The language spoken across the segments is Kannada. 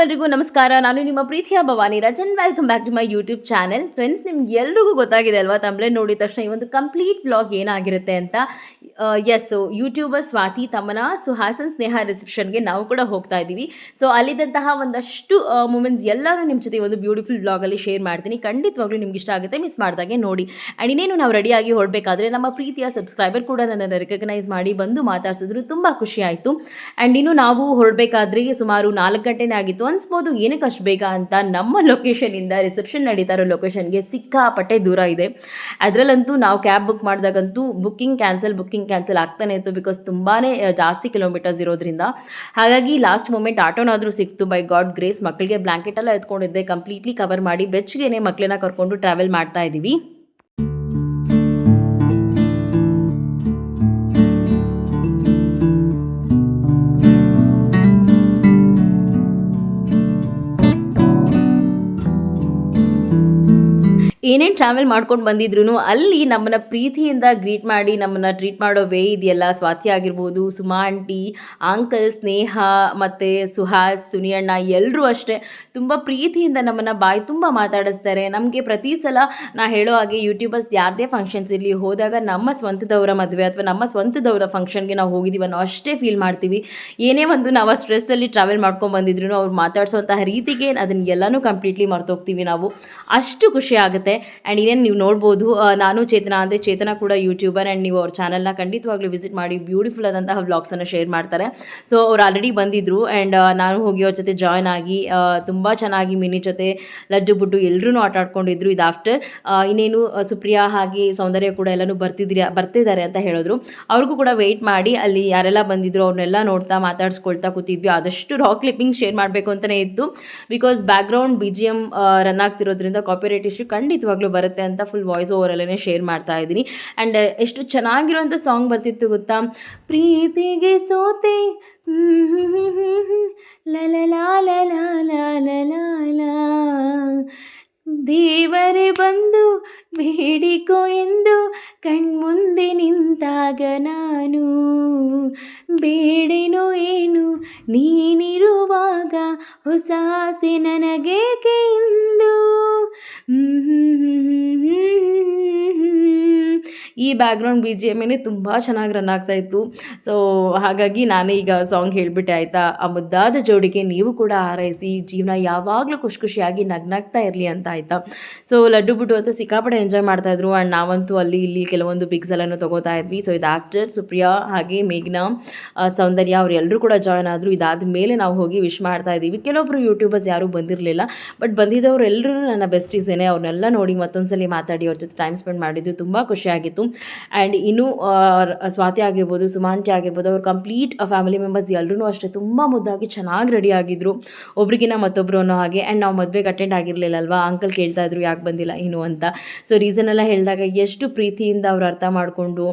ಎಲ್ರಿಗೂ ನಮಸ್ಕಾರ. ನಾನು ನಿಮ್ಮ ಪ್ರೀತಿಯ Bhavani Rajan. Welcome back to my YouTube channel friends ನಿಮ್ಗೆ ಎಲ್ರಿಗೂ ಗೊತ್ತಾಗಿದೆ ಅಲ್ವಾ? ತಮ್ಮಳೆ ನೋಡಿದ ತಕ್ಷಣ ಈ ಒಂದು ಕಂಪ್ಲೀಟ್ ಬ್ಲಾಗ್ ಏನಾಗಿರುತ್ತೆ ಅಂತ. ಎಸ್ ಯೂಟ್ಯೂಬರ್ ಸ್ವಾತಿ ತಮ್ಮನ ಸುಹಾಸನ್ ಸ್ನೇಹ ರಿಸೆಪ್ಷನ್ಗೆ ನಾವು ಕೂಡ ಹೋಗ್ತಾ ಇದ್ದೀವಿ. ಸೊ ಅಲ್ಲಿದ್ದಂತಹ ಒಂದಷ್ಟು ಮೂಮೆಂಟ್ಸ್ ಎಲ್ಲರೂ ನಿಮ್ಮ ಜೊತೆ ಒಂದು ಬ್ಯೂಟಿಫುಲ್ ಬ್ಲಾಗಲ್ಲಿ ಶೇರ್ ಮಾಡ್ತೀನಿ. ಖಂಡಿತವಾಗ್ಲೂ ನಿಮ್ಗೆ ಇಷ್ಟ ಆಗುತ್ತೆ ಮಿಸ್ ಮಾಡಿದಾಗೆ ನೋಡಿ. ಆ್ಯಂಡ್ ಇನ್ನೇನು ನಾವು ರೆಡಿಯಾಗಿ ಹೊರಡಬೇಕಾದ್ರೆ ನಮ್ಮ ಪ್ರೀತಿಯ ಸಬ್ಸ್ಕ್ರೈಬರ್ ಕೂಡ ನನ್ನನ್ನು ರೆಕಗ್ನೈಸ್ ಮಾಡಿ ಬಂದು ಮಾತಾಡ್ಸಿದ್ರು. ತುಂಬ ಖುಷಿ ಆಯಿತು. ಆ್ಯಂಡ್ ಇನ್ನು ನಾವು ಹೊರಡಬೇಕಾದ್ರೆ ಸುಮಾರು ನಾಲ್ಕು ಗಂಟೆನೇ ಆಗಿತ್ತು ಅನ್ಸ್ಬೋದು ಏನಕ್ಕೆ ಅಷ್ಟು ಬೇಗ ಅಂತ ನಮ್ಮ ಲೊಕೇಶನಿಂದ ರಿಸೆಪ್ಷನ್ ನಡೀತಾ ಇರೋ ಲೊಕೇಶನ್ಗೆ ಸಿಕ್ಕಾಪಟ್ಟೆ ದೂರ ಇದೆ. ಅದರಲ್ಲಂತೂ ನಾವು ಕ್ಯಾಬ್ ಬುಕ್ ಮಾಡಿದಾಗಂತೂ ಬುಕ್ಕಿಂಗ್ ಕ್ಯಾನ್ಸಲ್ ಬುಕ್ಕಿಂಗ್ ಕ್ಯಾನ್ಸಲ್ ಆಗ್ತಾನೆ ಇತ್ತು ಬಿಕಾಸ್ ತುಂಬಾ ಜಾಸ್ತಿ ಕಿಲೋಮೀಟರ್ಸ್ ಇರೋದ್ರಿಂದ. ಹಾಗಾಗಿ ಲಾಸ್ಟ್ ಮೂಮೆಂಟ್ ಆಟೋನಾದರೂ ಸಿಕ್ತು. ಬೈ ಗಾಡ್ ಗ್ರೇಸ್ ಮಕ್ಕಳಿಗೆ ಬ್ಲ್ಯಾಂಕೆಟ್ ಎಲ್ಲ ಎತ್ಕೊಂಡಿದ್ದೆ. ಕಂಪ್ಲೀಟ್ಲಿ ಕವರ್ ಮಾಡಿ ಬೆಚ್ಚಗೆನೆ ಮಕ್ಕಳನ್ನ ಕರ್ಕೊಂಡು ಟ್ರಾವೆಲ್ ಮಾಡ್ತಾ ಇದ್ದೀವಿ ಏನೇನು ಟ್ರಾವೆಲ್ ಮಾಡ್ಕೊಂಡು ಬಂದಿದ್ರು ಅಲ್ಲಿ ನಮ್ಮನ್ನ ಪ್ರೀತಿಯಿಂದ ಗ್ರೀಟ್ ಮಾಡಿ, ನಮ್ಮನ್ನ ಟ್ರೀಟ್ ಮಾಡೋ ವೇ ಇದೆಯಲ್ಲ. ಸ್ವಾತಿ ಆಗಿರ್ಬೋದು, ಸುಮಾ ಆಂಟಿ ಅಂಕಲ್ ಸ್ನೇಹ ಮತ್ತು ಸುಹಾಸ್, ಸುನಿಯಣ್ಣ ಎಲ್ಲರೂ ಅಷ್ಟೇ ತುಂಬ ಪ್ರೀತಿಯಿಂದ ನಮ್ಮನ್ನು ಬಾಯಿ ತುಂಬ ಮಾತಾಡಿಸ್ತಾರೆ. ನಮಗೆ ಪ್ರತಿ ಸಲ ನಾ ಹೇಳೋ ಹಾಗೆ ಯೂಟ್ಯೂಬರ್ಸ್ ಯಾರದೇ ಫಂಕ್ಷನ್ಸ್ ಇರಲಿ, ಹೋದಾಗ ನಮ್ಮ ಸ್ವಂತದವರ ಮದುವೆ ಅಥವಾ ನಮ್ಮ ಸ್ವಂತದವರ ಫಂಕ್ಷನ್ಗೆ ನಾವು ಹೋಗಿದ್ದೀವಿ ಅನ್ನೋ ಅಷ್ಟೇ ಫೀಲ್ ಮಾಡ್ತೀವಿ. ಏನೇ ಒಂದು ನಾವು ಸ್ಟ್ರೆಸ್ಸಲ್ಲಿ ಟ್ರಾವೆಲ್ ಮಾಡ್ಕೊಂಡು ಬಂದಿದ್ರು ಅವ್ರು ಮಾತಾಡಿಸೋಂತಹ ರೀತಿಗೆ ಅದನ್ನ ಎಲ್ಲನೂ ಕಂಪ್ಲೀಟ್ಲಿ ಮರ್ತೋಗ್ತೀವಿ ನಾವು. ಅಷ್ಟು ಖುಷಿ ಆಗುತ್ತೆ. ಆ್ಯಂಡ್ ಇನ್ನೇನು ನೀವು ನೋಡ್ಬೋದು ನಾನು ಚೇತನ ಅಂದರೆ ಚೇತನ ಕೂಡ ಯೂಟ್ಯೂಬರ್ ಆ್ಯಂಡ್ ನೀವು ಅವ್ರ ಚಾನಲ್ನ ಖಂಡಿತವಾಗ್ಲೂ ವಿಸಿಟ್ ಮಾಡಿ ಬ್ಯೂಟಿಫುಲ್ ಆದಂತಹ ವ್ಲಾಗ್ಸನ್ನು ಶೇರ್ ಮಾಡ್ತಾರೆ. ಸೊ ಅವ್ರು ಆಲ್ರೆಡಿ ಬಂದಿದ್ದರು ಆ್ಯಂಡ್ ನಾನು ಹೋಗಿ ಅವ್ರ ಜೊತೆ ಜಾಯ್ನ್ ಆಗಿ ತುಂಬ ಚೆನ್ನಾಗಿ ಮಿನಿ ಜೊತೆ ಲಡ್ಡು ಬುಡ್ಡು ಎಲ್ಲರೂ ಆಟ ಆಡ್ಕೊಂಡಿದ್ರು ಇದು ಆಫ್ಟರ್ ಇನ್ನೇನು ಸುಪ್ರಿಯಾ ಹಾಗೆ ಸೌಂದರ್ಯ ಕೂಡ ಎಲ್ಲನೂ ಬರ್ತಿದ್ರಿ, ಬರ್ತಿದ್ದಾರೆ ಅಂತ ಹೇಳಿದ್ರು. ಅವ್ರಿಗೂ ಕೂಡ ವೆಯ್ಟ್ ಮಾಡಿ, ಅಲ್ಲಿ ಯಾರೆಲ್ಲ ಬಂದಿದ್ರು ಅವ್ರನ್ನೆಲ್ಲ ನೋಡ್ತಾ ಮಾತಾಡ್ಸ್ಕೊಳ್ತಾ ಕೂತಿದ್ವಿ. ಆದಷ್ಟು ರಾಕ್ ಕ್ಲಿಪ್ಪಿಂಗ್ ಶೇರ್ ಮಾಡಬೇಕು ಅಂತಲೇ ಇತ್ತು. Because background B G M run ಆಗ್ತಿರೋದ್ರಿಂದ copyright issue ಖಂಡಿತವಾಗ್ಲೂ ಬರುತ್ತೆ ಅಂತ ಫುಲ್ ವಾಯ್ಸ್ ಓವರಲ್ಲೇ ಶೇರ್ ಮಾಡ್ತಾ ಇದ್ದೀನಿ. ಆ್ಯಂಡ್ ಎಷ್ಟು ಚೆನ್ನಾಗಿರುವಂಥ ಸಾಂಗ್ ಬರ್ತಿತ್ತು ಗೊತ್ತಾ? ಪ್ರೀತಿಗೆ ಸೋತೆ. ದೇವರೆ ಬಂದು ಬೇಡಿಕೋ ಎಂದು ಕಣ್ಮುಂದೆ ನಿಂತಾಗ ನಾನು. ಬೇಡೇನೋ ಏನು ನೀನಿರುವಾಗ ಹೊಸ ಆಸೆ ನನಗೇಕೆ ಬ್ಯಾಕ್ಗ್ರೌಂಡ್ ಬಿ ಜಿ ಎಮ್ಮೇನೆ ತುಂಬ ಚೆನ್ನಾಗಿ ರನ್ ಆಗ್ತಾ ಇತ್ತು. ಸೊ ಹಾಗಾಗಿ ನಾನೇ ಈಗ ಸಾಂಗ್ ಹೇಳಿಬಿಟ್ಟೆ ಆಯಿತಾ? ಆ ಮುದ್ದಾದ ಜೋಡಿಗೆ ನೀವು ಕೂಡ ಹಾರೈಸಿ, ಜೀವನ ಯಾವಾಗಲೂ ಖುಷಿ ಖುಷಿಯಾಗಿ ನಗ್ನಾಗ್ತಾ ಇರಲಿ ಅಂತ ಆಯಿತಾ? ಸೊ ಲಡ್ಡು ಬಿಟ್ಟು ಅಂತೂ ಸಿಕ್ಕಾಪಟ್ಟೆ ಎಂಜಾಯ್ ಮಾಡ್ತಾಯಿದ್ರು ಆ್ಯಂಡ್ ನಾವಂತೂ ಅಲ್ಲಿ ಇಲ್ಲಿ ಕೆಲವೊಂದು ಪಿಕ್ಸ್ ಎಲ್ಲನೂ ತೊಗೋತಾ ಇದ್ವಿ. ಸೊ ಇದು ಆಕ್ಟರ್ ಸುಪ್ರಿಯಾ ಹಾಗೆ ಮೇಘ್ನಾ ಸೌಂದರ್ಯ ಅವರೆಲ್ಲರೂ ಕೂಡ ಜಾಯ್ನ್ ಆದರು. ಇದಾದ ಮೇಲೆ ನಾವು ಹೋಗಿ ವಿಶ್ ಮಾಡ್ತಾ ಇದ್ದೀವಿ. ಕೆಲವೊಬ್ಬರು ಯೂಟ್ಯೂಬರ್ಸ್ ಯಾರೂ ಬಂದಿರಲಿಲ್ಲ. ಬಟ್ ಬಂದಿದ್ದವ್ರು ಎಲ್ಲರೂ ನನ್ನ ಬೆಸ್ಟೀಸೇನೆ ಅವ್ರನ್ನೆಲ್ಲ ನೋಡಿ ಮತ್ತೊಂದ್ಸಲಿ ಮಾತಾಡಿ, ಅವ್ರ ಜೊತೆ ಟೈಮ್ ಸ್ಪೆಂಡ್ ಮಾಡಿದ್ದು ತುಂಬ ಖುಷಿಯಾಗಿತ್ತು. ಆ್ಯಂಡ್ ಇನ್ನೂ ಸ್ವಾತಿ ಆಗಿರ್ಬೋದು ಸುಮಾಂಚಿ ಆಗಿರ್ಬೋದು, ಅವ್ರ ಕಂಪ್ಲೀಟ್ ಫ್ಯಾಮಿಲಿ ಮೆಂಬರ್ಸ್ ಎಲ್ಲರೂ ಅಷ್ಟೇ ತುಂಬ ಮುದ್ದಾಗಿ ಚೆನ್ನಾಗಿ ರೆಡಿ ಆಗಿದ್ರು. ಒಬ್ರಿಗಿನ ಮತ್ತೊಬ್ಬರು ಅನ್ನೋ ಹಾಗೆ. ಆ್ಯಂಡ್ ನಾವು ಮದುವೆಗೆ ಅಟೆಂಡ್ ಆಗಿರಲಿಲ್ಲ ಅಲ್ವಾ ಅಂಕಲ್ ಕೇಳ್ತಾ ಇದ್ರು, ಯಾಕೆ ಬಂದಿಲ್ಲ ಏನು ಅಂತ. ಸೊ ರೀಸನ್ ಎಲ್ಲ ಹೇಳಿದಾಗ ಎಷ್ಟು ಪ್ರೀತಿಯಿಂದ ಅವ್ರು ಅರ್ಥ ಮಾಡಿಕೊಂಡು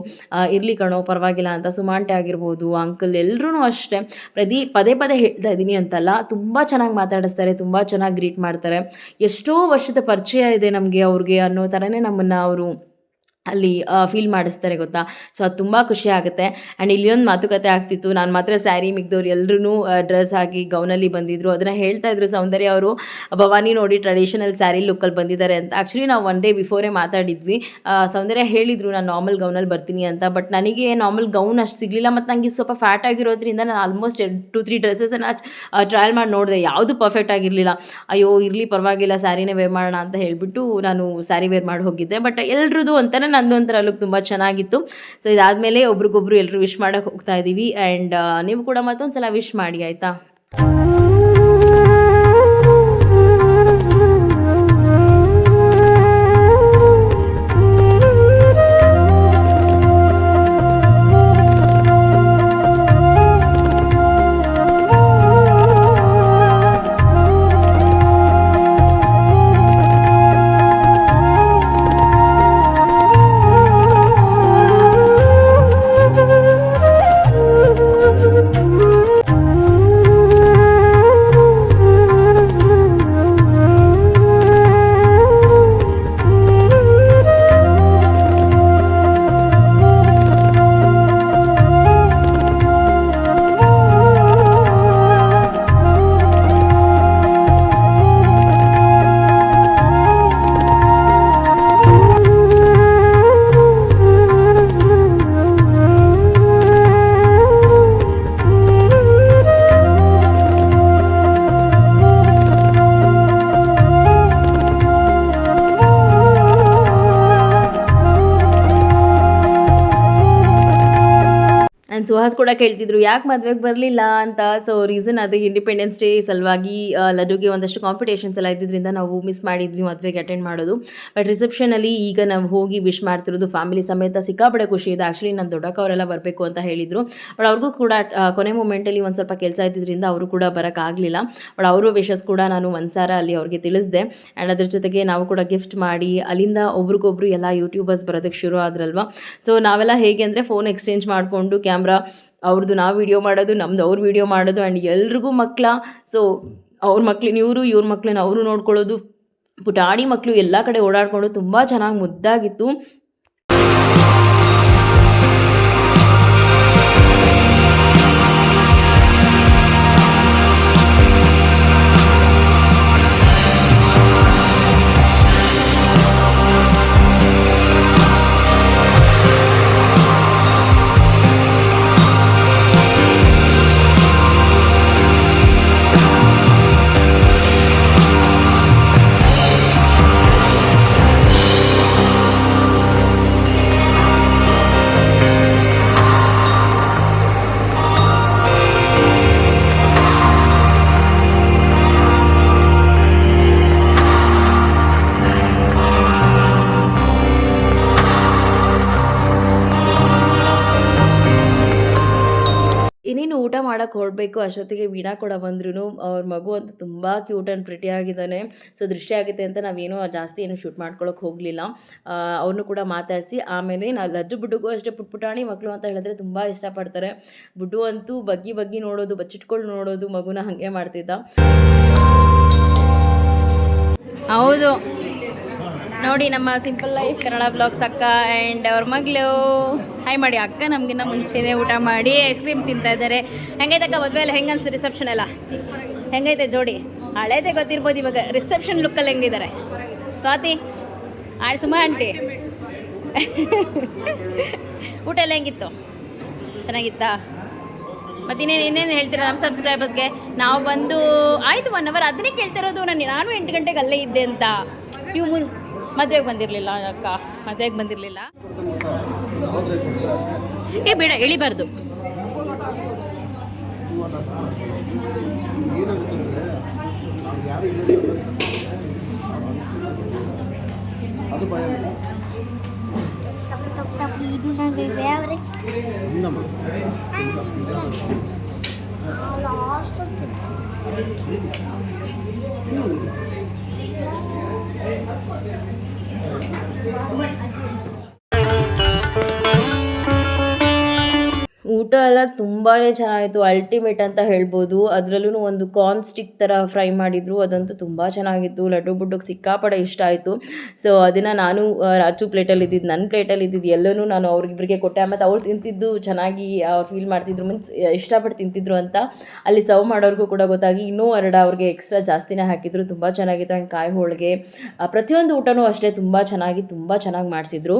ಇರಲಿ ಕಣೋ, ಪರವಾಗಿಲ್ಲ ಅಂತ ಸುಮಾಂಟೆ ಆಗಿರ್ಬೋದು ಅಂಕಲ್ ಎಲ್ಲರೂ ಅಷ್ಟೇ. ಪ್ರತಿ ಪದೇ ಪದೇ ಹೇಳ್ತಾ ಇದ್ದೀನಿ ಅಂತಲ್ಲ, ತುಂಬ ಚೆನ್ನಾಗಿ ಮಾತಾಡಿಸ್ತಾರೆ, ತುಂಬ ಚೆನ್ನಾಗಿ ಗ್ರೀಟ್ ಮಾಡ್ತಾರೆ. ಎಷ್ಟೋ ವರ್ಷದ ಪರಿಚಯ ಇದೆ ನಮಗೆ ಅವ್ರಿಗೆ ಅನ್ನೋ ಥರನೇ ನಮ್ಮನ್ನು ಅವರು ಅಲ್ಲಿ ಫೀಲ್ ಮಾಡಿಸ್ತಾರೆ ಗೊತ್ತಾ? ಸೊ ಅದು ತುಂಬ ಖುಷಿ ಆಗುತ್ತೆ. ಆ್ಯಂಡ್ ಇಲ್ಲೊಂದು ಮಾತುಕತೆ ಆಗ್ತಿತ್ತು, ನಾನು ಮಾತ್ರ ಸ್ಯಾರಿ ಮಿಗ್ದವ್ರು ಎಲ್ಲರೂ ಡ್ರೆಸ್ ಹಾಕಿ ಗೌನಲ್ಲಿ ಬಂದಿದ್ರು. ಅದನ್ನು ಹೇಳ್ತಾ ಇದ್ರು ಸೌಂದರ್ಯ ಅವರು. ಭವಾನಿ ನೋಡಿ ಟ್ರೆಡಿಷನಲ್ ಸ್ಯಾರಿ ಲುಕ್ಕಲ್ಲಿ ಬಂದಿದ್ದಾರೆ ಅಂತ. ಆ್ಯಕ್ಚುಲಿ ನಾವು ಒನ್ ಡೇ ಬಿಫೋರೇ ಮಾತಾಡಿದ್ವಿ. ಸೌಂದರ್ಯ ಹೇಳಿದರು, ನಾನು ನಾರ್ಮಲ್ ಗೌನಲ್ಲಿ ಬರ್ತೀನಿ ಅಂತ. ಬಟ್ ನನಗೆ ನಾರ್ಮಲ್ ಗೌನ್ ಅಷ್ಟು ಸಿಗಲಿಲ್ಲ. ಮತ್ತು ನನಗೆ ಸ್ವಲ್ಪ ಫ್ಯಾಟ್ ಆಗಿರೋದ್ರಿಂದ ನಾನು ಆಲ್ಮೋಸ್ಟ್ ಟು ತ್ರೀ ಡ್ರೆಸ್ಸನ್ನು ಟ್ರಯಲ್ ಮಾಡಿ ನೋಡಿದೆ. ಯಾವುದು ಪರ್ಫೆಕ್ಟ್ ಆಗಿರಲಿಲ್ಲ. ಅಯ್ಯೋ, ಇರಲಿ ಪರವಾಗಿಲ್ಲ ಸ್ಯಾರಿನೇ ವೇರ್ ಮಾಡೋಣ ಅಂತ ಹೇಳಿಬಿಟ್ಟು ನಾನು ಸ್ಯಾರಿ ವೇರ್ ಮಾಡಿ ಹೋಗಿದ್ದೆ. ಬಟ್ ಎಲ್ರದ್ದು ಅಂತಾನೆ ನಂದು ಒಂಥರ ಲುಕ್ ತುಂಬ ಚೆನ್ನಾಗಿತ್ತು. ಸೊ ಇದಾದಮೇಲೆ ಒಬ್ರಿಗೊಬ್ರು ಎಲ್ಲರೂ ವಿಶ್ ಮಾಡೋಕೆ ಹೋಗ್ತಾ ಇದ್ದೀವಿ ಆ್ಯಂಡ್ ನೀವು ಕೂಡ ಮತ್ತೊಂದು ಸಲ ವಿಶ್ ಮಾಡಿ, ಆಯಿತಾ? ಸುಹಾಸ್ ಕೂಡ ಕೇಳ್ತಿದ್ರು, ಯಾಕೆ ಮದುವೆಗೆ ಬರಲಿಲ್ಲ ಅಂತ? ಸೊ ರೀಸನ್ ಅದು ಇಂಡಿಪೆಂಡೆನ್ಸ್ ಡೇ ಸಲುವಾಗಿ ಲಡುಗೆ ಒಂದಷ್ಟು ಕಾಂಪಿಟೇಷನ್ಸ್ ಎಲ್ಲ ಇದ್ದಿದ್ದರಿಂದ ನಾವು ಮಿಸ್ ಮಾಡಿದ್ವಿ ಮದುವೆಗೆ ಅಟೆಂಡ್ ಮಾಡೋದು. ಬಟ್ ರಿಸೆಪ್ಷನಲ್ಲಿ ಈಗ ನಾವು ಹೋಗಿ ವಿಶ್ ಮಾಡ್ತಿರೋದು ಫ್ಯಾಮಿಲಿ ಸಮೇತ ಸಿಕ್ಕಾಪಡೆ ಖುಷಿ ಇದೆ. ಆ್ಯಕ್ಚುಲಿ ನನ್ನ ದೊಡ್ಡಕ್ಕವರೆಲ್ಲ ಬರಬೇಕು ಅಂತ ಹೇಳಿದರು. ಬಟ್ ಅವ್ರಿಗೂ ಕೂಡ ಕೊನೆ ಮೂಮೆಂಟಲ್ಲಿ ಒಂದು ಸ್ವಲ್ಪ ಕೆಲಸ ಇದ್ದಿದ್ದರಿಂದ ಅವರು ಕೂಡ ಬರೋಕ್ಕಾಗಲಿಲ್ಲ ಬಟ್ ಅವರು ವಿಷಸ್ ಕೂಡ ನಾನು ಒಂದು ಸಾರ ಅಲ್ಲಿ ಅವ್ರಿಗೆ ತಿಳಿಸಿದೆ. ಆ್ಯಂಡ್ ಅದ್ರ ಜೊತೆಗೆ ನಾವು ಕೂಡ ಗಿಫ್ಟ್ ಮಾಡಿ, ಅಲ್ಲಿಂದ ಒಬ್ರಿಗೊಬ್ರು ಎಲ್ಲ ಯೂಟ್ಯೂಬರ್ಸ್ ಬರೋದಕ್ಕೆ ಶುರು ಆದ್ರಲ್ವ? ಸೊ ನಾವೆಲ್ಲ ಹೇಗೆ ಅಂದರೆ ಫೋನ್ ಎಕ್ಸ್ಚೇಂಜ್ ಮಾಡಿಕೊಂಡು ಕ್ಯಾಮ್ರಾ ಅವ್ರದ್ದು ನಾವು ವೀಡಿಯೋ ಮಾಡೋದು, ನಮ್ದು ಅವ್ರ ವೀಡಿಯೋ ಮಾಡೋದು ಆ್ಯಂಡ್ ಎಲ್ರಿಗೂ ಮಕ್ಕಳ ಸೊ ಅವ್ರ ಮಕ್ಳನ್ನ ಇವರು, ಇವ್ರ ಮಕ್ಳನ್ನ ಅವರು ನೋಡ್ಕೊಳ್ಳೋದು. ಪುಟಾಣಿ ಮಕ್ಕಳು ಎಲ್ಲ ಕಡೆ ಓಡಾಡಿಕೊಂಡು ತುಂಬ ಚೆನ್ನಾಗಿ ಮುದ್ದಾಗಿತ್ತು. ಮಾಡೋಕ್ಕೆ ಹೊರಡಬೇಕು, ಅಷ್ಟೊತ್ತಿಗೆ ವೀಣಾ ಕೂಡ ಬಂದ್ರು ಅವ್ರ ಮಗು ಅಂತೂ ತುಂಬ ಕ್ಯೂಟ್ ಆ್ಯಂಡ್ ಪ್ರಿಟಿ ಆಗಿದ್ದಾನೆ. ಸೊ ದೃಷ್ಟಿ ಆಗುತ್ತೆ ಅಂತ ನಾವೇನು ಜಾಸ್ತಿ ಏನು ಶೂಟ್ ಮಾಡ್ಕೊಳಕ್ಕೆ ಹೋಗಲಿಲ್ಲ. ಅವ್ರನ್ನೂ ಕೂಡ ಮಾತಾಡಿಸಿ. ಆಮೇಲೆ ನಾನು ಲಜ್ಜು ಬುಡ್ಡುಗೂ ಅಷ್ಟೇ ಪುಟ್ ಪುಟಾಣಿ ಮಕ್ಕಳು ಅಂತ ಹೇಳಿದ್ರೆ ತುಂಬ ಇಷ್ಟಪಡ್ತಾರೆ. ಬುಡ್ಡು ಅಂತೂ ಬಗ್ಗಿ ಬಗ್ಗಿ ನೋಡೋದು ಬಚ್ಚಿಟ್ಕೊಂಡು ನೋಡೋದು ಮಗುನ ಹಾಗೆ ಮಾಡ್ತಿದ್ದ. ಹೌದು. ನೋಡಿ ನಮ್ಮ ಸಿಂಪಲ್ ಲೈಫ್ ಕನ್ನಡ ಬ್ಲಾಗ್ಸ್ ಅಕ್ಕ ಆ್ಯಂಡ್ ಅವ್ರ ಮಗಳು. ಹಾಯ್ ಮಾಡಿ ಅಕ್ಕ ನಮಗಿನ್ನ ಮುಂಚೆನೇ ಊಟ ಮಾಡಿ ಐಸ್ ಕ್ರೀಮ್ ತಿಂತಾ ಇದ್ದಾರೆ. ಹೆಂಗೈತಕ್ಕ ಮದುವೆ ಎಲ್ಲ? ಹೆಂಗೆ ಅನ್ಸು ರಿಸೆಪ್ಷನ್ ಎಲ್ಲ? ಹೆಂಗೈತೆ ಜೋಡಿ? ಹಳೇದೇ ಗೊತ್ತಿರ್ಬೋದು ಇವಾಗ. ರಿಸೆಪ್ಷನ್ ಲುಕ್ಕಲ್ಲಿ ಹೆಂಗಿದ್ದಾರೆ? ಸ್ವಾತಿ? ಆಯ್ ಸುಮಾ ಆಂಟಿ ಊಟ ಎಲ್ಲ ಹೆಂಗಿತ್ತು? ಚೆನ್ನಾಗಿತ್ತಾ? ಮತ್ತು ಇನ್ನೇನು ಇನ್ನೇನು ಹೇಳ್ತೀರಾ ನಮ್ಮ ಸಬ್ಸ್ಕ್ರೈಬರ್ಸ್ಗೆ ನಾವು ಬಂದು ಆಯಿತು ಒನ್ ಅವರ್ ಅದನ್ನೇ ಕೇಳ್ತಿರೋದು ನಾನು ನಾನು ಎಂಟು ಗಂಟೆಗೆ ಅಲ್ಲೇ ಇದ್ದೆ ಅಂತ. ನೀವು ಮದುವೆಗೆ ಬಂದಿರಲಿಲ್ಲ ಅಕ್ಕ. ಮದುವೆಗೆ ಬಂದಿರಲಿಲ್ಲ. ಏ ಬೇಡ ಇಳಿಬಾರ್ದು ಅದು One ಊಟ ಎಲ್ಲ ತುಂಬಾ ಚೆನ್ನಾಗಿತ್ತು ಅಲ್ಟಿಮೇಟ್ ಅಂತ ಹೇಳ್ಬೋದು. ಅದರಲ್ಲೂ ಒಂದು ಕಾರ್ನ್ ಸ್ಟಿಕ್ ಥರ ಫ್ರೈ ಮಾಡಿದ್ರು, ಅದಂತೂ ತುಂಬ ಚೆನ್ನಾಗಿತ್ತು. ಲಡ್ಡು ಬುಡ್ಡುಗೆ ಸಿಕ್ಕಾಪಡೆ ಇಷ್ಟ ಆಯಿತು. ಸೊ ಅದನ್ನು ನಾನು ರಾಜು ಪ್ಲೇಟಲ್ಲಿ ಇದ್ದಿದ್ದು ನನ್ನ ಪ್ಲೇಟಲ್ಲಿ ಇದ್ದಿದ್ದು ಎಲ್ಲನೂ ನಾನು ಅವ್ರಿಗಿಬ್ಬರಿಗೆ ಕೊಟ್ಟೆ. ಮತ್ತು ಅವ್ರು ತಿಂತಿದ್ದು ಚೆನ್ನಾಗಿ ಫೀಲ್ ಮಾಡ್ತಿದ್ರು. ಮೀನ್ಸ್ ಇಷ್ಟಪಟ್ಟು ತಿಂತಿದ್ರು ಅಂತ ಅಲ್ಲಿ ಸರ್ವ್ ಮಾಡೋರಿಗೂ ಕೂಡ ಗೊತ್ತಾಗಿ ಇನ್ನೂ ಎರಡು ಅವ್ರಿಗೆ ಎಕ್ಸ್ಟ್ರಾ ಜಾಸ್ತಿನೇ ಹಾಕಿದ್ರು. ತುಂಬ ಚೆನ್ನಾಗಿತ್ತು. ಆ್ಯಂಡ್ ಕಾಯಿ ಹೋಳಿಗೆ ಪ್ರತಿಯೊಂದು ಊಟನೂ ಅಷ್ಟೇ ತುಂಬ ಚೆನ್ನಾಗಿ ತುಂಬ ಚೆನ್ನಾಗಿ ಮಾಡಿಸಿದ್ರು.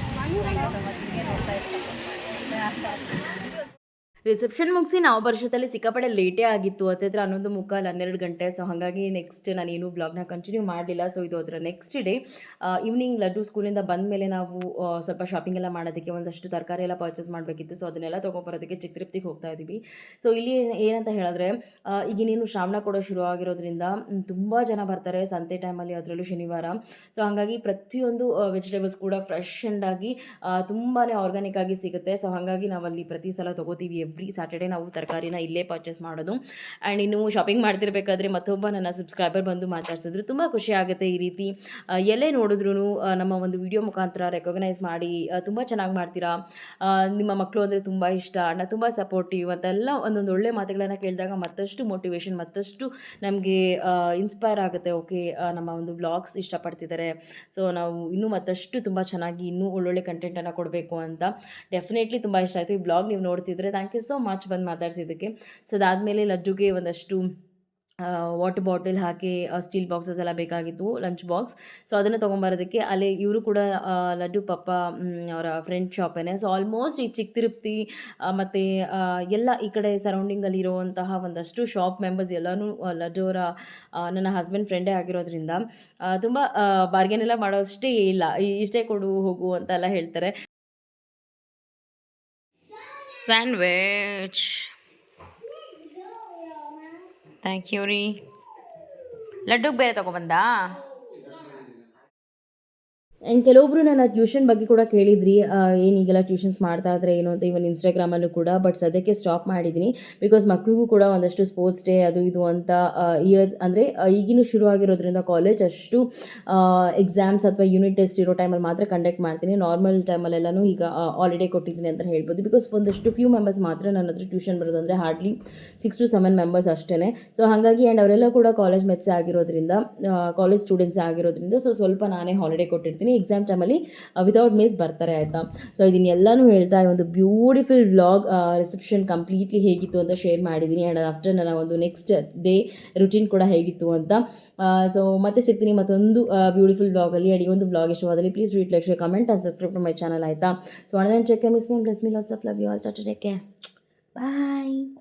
ರೀ ರಿಸೆಪ್ಷನ್ ಮುಗಿಸಿ ನಾವು ಬರೋಷ್ಟೊತ್ತಲ್ಲಿ ಸಿಕ್ಕಾಪಡೆ ಲೇಟೇ ಆಗಿತ್ತು. ಹತ್ತಿರ ಹನ್ನೊಂದು ಮುಕ್ಕಾಲು ಹನ್ನೆರಡು ಗಂಟೆ. ಸೊ ಹಾಗಾಗಿ ನೆಕ್ಸ್ಟ್ ನಾನೇನು ಬ್ಲಾಗ್ನ ಕಂಟಿನ್ಯೂ ಮಾಡಲಿಲ್ಲ. ಸೊ ಇದು ಅದರ ನೆಕ್ಸ್ಟ್ ಡೇ ಈವ್ನಿಂಗ್ ಲಡ್ಡು ಸ್ಕೂಲಿಂದ ಬಂದ ಮೇಲೆ ನಾವು ಸ್ವಲ್ಪ ಶಾಪಿಂಗ್ ಎಲ್ಲ ಮಾಡೋದಕ್ಕೆ ಒಂದಷ್ಟು ತರಕಾರಿ ಎಲ್ಲ ಪರ್ಚೇಸ್ ಮಾಡಬೇಕಿತ್ತು. ಸೊ ಅದನ್ನೆಲ್ಲ ತೊಗೊಂಬರೋದಕ್ಕೆ ಚಿತ್ರಪ್ತಿಗೆ ಹೋಗ್ತಾ ಇದ್ದೀವಿ. ಸೊ ಇಲ್ಲಿ ಏನಂತ ಹೇಳಿದ್ರೆ ಈಗಿನೇನು ಈಗ ನೀನು ಶ್ರಾವಣ ಕೊಡೋ ಶುರು ಆಗಿರೋದ್ರಿಂದ ತುಂಬ ಜನ ಬರ್ತಾರೆ. ಸಂತೆ ಟೈಮಲ್ಲಿ ಅದರಲ್ಲೂ ಶನಿವಾರ. ಸೊ ಹಾಗಾಗಿ ಪ್ರತಿಯೊಂದು ವೆಜಿಟೇಬಲ್ಸ್ ಕೂಡ ಫ್ರೆಶ್ ಆ್ಯಂಡ್ ಆಗಿ ತುಂಬಾ ಆರ್ಗ್ಯಾನಿಕ್ ಆಗಿ ಸಿಗುತ್ತೆ. ಸೊ ಹಾಗಾಗಿ ನಾವಲ್ಲಿ ಪ್ರತಿ ಸಲ ತೊಗೋತೀವಿ ಎವ್ರಿ ಸ್ಯಾಟರ್ಡೆ ನಾವು ತರಕಾರಿನ ಇಲ್ಲೇ ಪರ್ಚೇಸ್ ಮಾಡೋದು. ಆ್ಯಂಡ್ ಇನ್ನು ಶಾಪಿಂಗ್ ಮಾಡ್ತಿರ್ಬೇಕಾದ್ರೆ ಮತ್ತೊಬ್ಬ ನನ್ನ ಸಬ್ಸ್ಕ್ರೈಬರ್ ಬಂದು ಮಾತಾಡ್ಸಿದ್ರು. ತುಂಬ ಖುಷಿ ಆಗುತ್ತೆ ಈ ರೀತಿ. ಎಲ್ಲೇ ನೋಡಿದ್ರು ನಮ್ಮ ಒಂದು ವಿಡಿಯೋ ಮುಖಾಂತರ ರೆಕಗ್ನೈಸ್ ಮಾಡಿ ತುಂಬ ಚೆನ್ನಾಗಿ ಮಾಡ್ತೀರಾ? ನಿಮ್ಮ ಮಕ್ಕಳು ಅಂದರೆ ತುಂಬ ಇಷ್ಟ, ಅಣ್ಣ ತುಂಬ ಸಪೋರ್ಟಿವ್ ಅಂತೆಲ್ಲ ಒಂದೊಂದು ಒಳ್ಳೆ ಮಾತುಗಳನ್ನು ಕೇಳಿದಾಗ ಮತ್ತಷ್ಟು ಮೋಟಿವೇಶನ್ ಮತ್ತಷ್ಟು ನಮಗೆ ಇನ್ಸ್ಪೈರ್ ಆಗುತ್ತೆ. ಓಕೆ ನಮ್ಮ ಒಂದು ಬ್ಲಾಗ್ಸ್ ಇಷ್ಟಪಡ್ತಿದ್ದಾರೆ ಸೊ ನಾವು ಇನ್ನೂ ಮತ್ತಷ್ಟು ತುಂಬ ಚೆನ್ನಾಗಿ ಇನ್ನೂ ಒಳ್ಳೊಳ್ಳೆ ಕಂಟೆಂಟನ್ನು ಕೊಡಬೇಕು ಅಂತ. ಡೆಫಿನೆಟ್ಲಿ ತುಂಬ ಇಷ್ಟ ಆಯಿತು. ಈ ಬ್ಲಾಗ್ ನೀವು ನೋಡ್ತಿದ್ರೆ ಥ್ಯಾಂಕ್ ಯು ಸೊ ಮಚ್ ಬಂದು ಮಾತಾಡ್ಸಿದ್ದಕ್ಕೆ ಸೊ ಅದಾದಮೇಲೆ ಲಡ್ಡುಗೆ ಒಂದಷ್ಟು ವಾಟರ್ ಬಾಟಲ್ ಹಾಕಿ ಸ್ಟೀಲ್ ಬಾಕ್ಸಸ್ ಎಲ್ಲ ಬೇಕಾಗಿತ್ತು ಲಂಚ್ ಬಾಕ್ಸ್ ಸೊ ಅದನ್ನು ತೊಗೊಂಬರೋದಕ್ಕೆ ಅಲ್ಲಿ ಇವರು ಕೂಡ ಲಡ್ಡು ಪಪ್ಪ ಅವರ ಫ್ರೆಂಡ್ ಶಾಪೇನೆ ಸೊ ಆಲ್ಮೋಸ್ಟ್ ಈ ಚಿಕ್ಕ ತಿರುಪ್ತಿ ಮತ್ತು ಎಲ್ಲ ಈ ಕಡೆ ಸರೌಂಡಿಂಗಲ್ಲಿ ಇರುವಂತಹ ಒಂದಷ್ಟು ಶಾಪ್ ಮೆಂಬರ್ಸ್ ಎಲ್ಲನೂ ಲಡ್ಡು ಅವರ ನನ್ನ ಹಸ್ಬೆಂಡ್ ಫ್ರೆಂಡೇ ಆಗಿರೋದ್ರಿಂದ ತುಂಬ ಬಾರ್ಗೇನೆಲ್ಲ ಮಾಡೋಷ್ಟೇ ಇಲ್ಲ. ಇಷ್ಟೇ ಕೊಡು, ಹೋಗು ಅಂತೆಲ್ಲ ಹೇಳ್ತಾರೆ. ಸ್ಯಾಂಡ್ವಿಚ್ ಥ್ಯಾಂಕ್ ಯು ರೀ ಲಡ್ಡುಗೆ ಬೇರೆ ತೊಗೊಬಂದಾ ಆ್ಯಂಡ್ ಕೆಲವೊಬ್ರು ನನ್ನ ಟ್ಯೂಷನ್ ಬಗ್ಗೆ ಕೂಡ ಕೇಳಿದ್ರಿ ಏನು ಈಗೆಲ್ಲ ಟ್ಯೂಷನ್ಸ್ ಮಾಡ್ತಾ ಇದ್ರೆ ಏನು ಅಂತ ಇವನ್ ಇನ್ಸ್ಟಾಗ್ರಾಮಲ್ಲೂ ಕೂಡ ಬಟ್ ಸದ್ಯಕ್ಕೆ ಸ್ಟಾಪ್ ಮಾಡಿದ್ದೀನಿ. ಬಿಕಾಸ್ ಮಕ್ಳಿಗೂ ಕೂಡ ಒಂದಷ್ಟು ಸ್ಪೋರ್ಟ್ಸ್ ಡೇ ಅದು ಇದು ಅಂತ ಇಯರ್ಸ್ ಅಂದರೆ ಈಗಿನೂ ಶುರು ಆಗಿರೋದ್ರಿಂದ ಕಾಲೇಜ್ ಅಷ್ಟು ಎಕ್ಸಾಮ್ಸ್ ಅಥವಾ ಯೂನಿಟ್ ಟೆಸ್ಟ್ ಇರೋ ಟೈಮಲ್ಲಿ ಮಾತ್ರ ಕಂಡಕ್ಟ್ ಮಾಡ್ತೀನಿ. ನಾರ್ಮಲ್ ಟೈಮಲ್ಲೆಲ್ಲನೂ ಈಗ ಹಾಲಿಡೇ ಕೊಟ್ಟಿದ್ದೀನಿ ಅಂತ ಹೇಳ್ಬೋದು. ಬಿಕಾಸ್ ಒಂದಷ್ಟು ಫ್ಯೂ ಮೆಂಬರ್ಸ್ ಮಾತ್ರ ನನ್ನ ಹತ್ರ ಟ್ಯೂಷನ್ ಬರೋದು ಅಂದರೆ hardly six to seven members ಅಷ್ಟೇ ಸೊ ಹಾಗಾಗಿ ಆ್ಯಂಡ್ ಅವರೆಲ್ಲ ಕೂಡ ಕಾಲೇಜ್ ಮೆಟ್ಸ್ ಆಗಿರೋದ್ರಿಂದ ಕಾಲೇಜ್ ಸ್ಟೂಡೆಂಟ್ಸ್ ಆಗಿರೋದ್ರಿಂದ ಸೊ ಸ್ವಲ್ಪ ನಾನೇ ಹಾಲಿಡೇ ಕೊಟ್ಟಿರ್ತೀನಿ. ಎಕ್ಸಾಮ್ ಟೈಮಲ್ಲಿ ವಿತೌಟ್ ಮಿಸ್ ಬರ್ತಾರೆ ಆಯಿತಾ? ಸೊ ಇದನ್ನೆಲ್ಲನೂ ಹೇಳ್ತಾ ಒಂದು ಬ್ಯೂಟಿಫುಲ್ ವ್ಲಾಗ್ ರಿಸೆಪ್ಷನ್ ಕಂಪ್ಲೀಟ್ಲಿ ಹೇಗಿತ್ತು ಅಂತ ಶೇರ್ ಮಾಡಿದ್ದೀನಿ ಆ್ಯಂಡ್ ಆಫ್ಟರ್ ನನ್ನ ಒಂದು ನೆಕ್ಸ್ಟ್ ಡೇ ರುಟೀನ್ ಕೂಡ ಹೇಗಿತ್ತು ಅಂತ. ಸೊ ಮತ್ತೆ ಸಿಗ್ತೀನಿ ಮತ್ತೊಂದು ಬ್ಯೂಟಿಫುಲ್ ವ್ಲಾಗಲ್ಲಿ ಅಡಿ ಒಂದು ವ್ಲಾಗ್ ಇಷ್ಟವಾದಲ್ಲಿ please ರೀಟ್ like share comment and subscribe to my channel ಆಯಿತಾ? ಸೊ ಅಣ್ಣ check miss mean plus me lots of love you all Tata take care bye